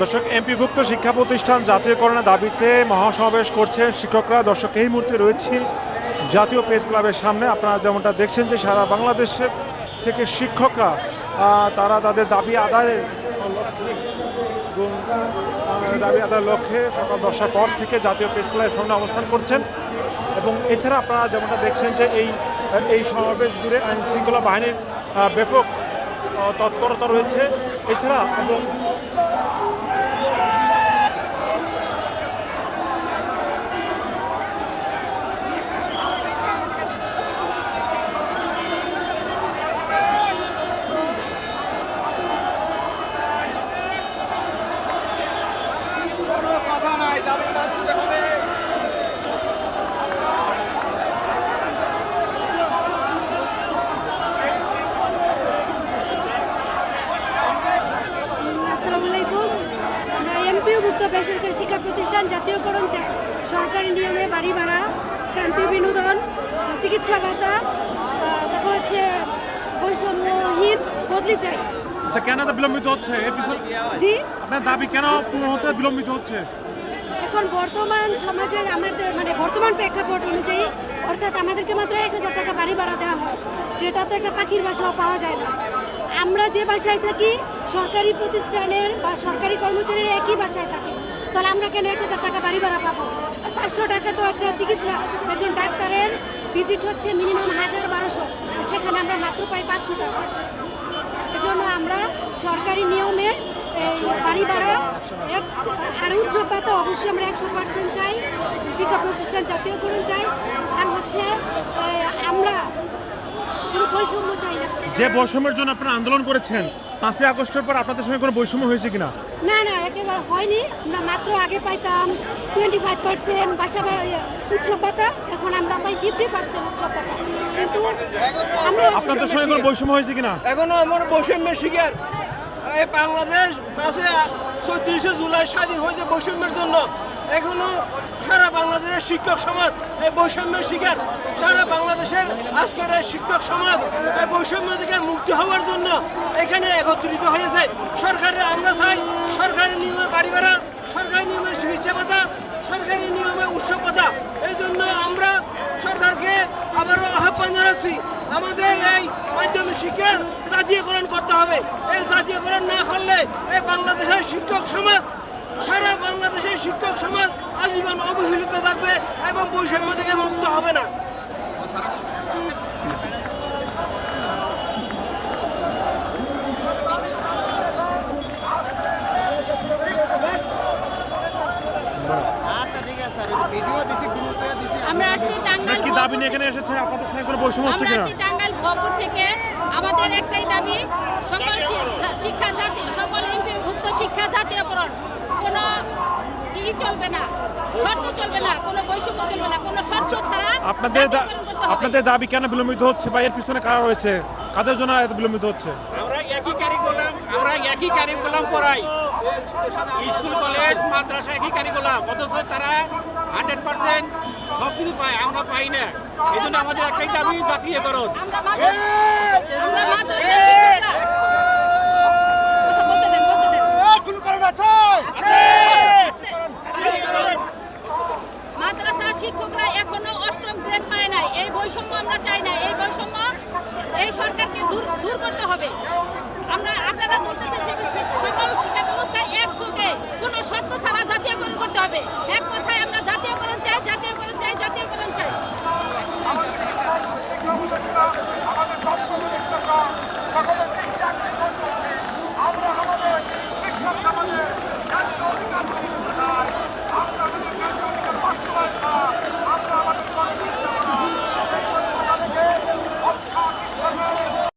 দর্শক, এমপিভুক্ত শিক্ষা প্রতিষ্ঠান জাতীয়করণের দাবিতে মহাসমাবেশ করছে শিক্ষকরা। দর্শক, এই মুহূর্তে রয়েছি জাতীয় প্রেস ক্লাবের সামনে। আপনারা যেমনটা দেখছেন যে সারা বাংলাদেশের থেকে শিক্ষকরা তারা তাদের দাবি আদায়ের দাবি আদায়ের লক্ষ্যে সকাল দশটার পর থেকে জাতীয় প্রেস ক্লাবের সামনে অবস্থান করছেন। এবং এছাড়া আপনারা যেমনটা দেখছেন যে এই এই সমাবেশ ঘুরে আইন শৃঙ্খলা বাহিনীর ব্যাপক তৎপরতা রয়েছে। এছাড়া এবং আমরা বেসরকারি শিক্ষা প্রতিষ্ঠান জাতীয়করণ চাই সরকারি নিয়মে বাড়ি ভাড়া শান্তি বিনোদন চিকিৎসা ভাতা তারপর হচ্ছে বৈষম্যহীন বদলি চাই। আচ্ছা কেন এত বিলম্বিত হচ্ছে? এর পিছনে জি? আপনার দাবি কেন পূরণ হতে বিলম্বিত হচ্ছে? এখন বর্তমান সমাজে আমাদের মানে বর্তমান প্রেক্ষাপট অনুযায়ী অর্থাৎ আমাদেরকে মাত্র এক হাজার টাকা বাড়ি ভাড়া দেওয়া হয়। সেটা তো একটা পাখির বাসাও পাওয়া যায় না। আমরা যে বাসায় থাকি, সরকারি প্রতিষ্ঠানের বা সরকারি কর্মচারীরা একই বাসায় থাকে। তাহলে আমরা কেন এক হাজার টাকা বাড়ি ভাড়া পাবো? আর পাঁচশো টাকা তো একটা চিকিৎসা। একজন ডাক্তারের ভিজিট হচ্ছে মিনিমাম হাজার বারোশো। সেখানে আমরা মাত্র পাই পাঁচশো টাকা। এজন্য আমরা সরকারি নিয়মে বাড়ি ভাড়া এক, আর উৎসব ভাতা অবশ্যই আমরা একশো পার্সেন্ট চাই। শিক্ষা প্রতিষ্ঠান জাতীয়করণ চাই। আর হচ্ছে আমরা কোনো বৈষম্য চাই না। যে বৈষম্যের জন্য আপনারা আন্দোলন করেছেন পাঁচই আগস্টের পর আপনাদের সঙ্গে কোনো বৈষম্য হয়েছে কিনা? না না একেবারে হয়নি। আমরা মাত্র আগে পাইতাম টোয়েন্টি ফাইভ পার্সেন্ট বাসা ইয়ে, উৎসব ভাতা এখন আমরা পাই ফিফটি পার্সেন্ট উৎসব ভাতা। কিন্তু আমরা আপনাদের সঙ্গে কোনো বৈষম্য হয়েছে কিনা? এখনও আমার বৈষম্যের শিকার। এই বাংলাদেশ পাশে চৌত্রিশে জুলাই স্বাধীন হয়েছে বৈষম্যের জন্য। এখনও সারা বাংলাদেশের শিক্ষক সমাজ এই বৈষম্যের শিকার। সারা বাংলাদেশের আজকের এই শিক্ষক সমাজ এই বৈষম্য থেকে মুক্তি হওয়ার জন্য এখানে একত্রিত হয়েছে। সরকারের আমরা চাই সরকারি নিয়মে বাড়ি ভাড়া সরকারি নিয়মে চিকিৎসা ভাতা সরকারি নিয়মে উৎসব ভাতা। এই জন্য আমরা সরকারকে আবারও আহ্বান জানাচ্ছি, আমাদের এই মাধ্যমিক শিক্ষা জাতীয়করণ করতে হবে। এই জাতীয়করণ না করলে এই বাংলাদেশের শিক্ষক সমাজ সারা বাংলাদেশের শিক্ষক সমাজ আজীবন অবহেলিত থাকবে এবং বৈষম্য থেকে মুক্ত হবে না। আচ্ছা আমরা আসছি টাঙ্গাইল কি দাবি নিয়ে এখানে এসেছে? আপনাদের সঙ্গে কোনো বৈষম্য হচ্ছে আমরা আসছি টাঙ্গাইল ভবপুর থেকে। আমাদের একটাই দাবি সকল শিক্ষা জাতীয় সকল ভুক্ত শিক্ষা জাতীয়করণ কোনো ই চলবে না শর্ত চলবে না কোনো বৈষম্য চলবে না কোনো শর্ত ছাড়া আপনাদের। আপনাদের দাবি কেন বিলম্বিত হচ্ছে বা এর পিছনে কারা রয়েছে? কাদের জন্য এত বিলম্বিত হচ্ছে? আমরা একই কারিকুলাম আমরা একই কারিকুলাম পড়াই। স্কুল কলেজ মাদ্রাসা একই কারিকুলাম অথচ তারা হান্ড্রেড পার্সেন্ট সব কিছু পায় আমরা পাই না। এই জন্য আমাদের একটাই দাবি জাতীয়করণ। আমরা মাদ্রাসা আমরা মাদ্রাসা শিক্ষকরা কথা বলতে দেন বলতে দেন আস্তে। মাদ্রাসা শিক্ষকরা এখনও অষ্টম গ্রেড পায় নাই এই বৈষম্য আমরা চাই না, এই বৈষম্য এই সরকারকে দূর দূর করতে হবে। আমরা, আপনারা বলতেছেন সকল শিক্ষা ব্যবস্থা একযোগে, কোনো শর্ত ছাড়া জাতীয়করণ করতে হবে। এক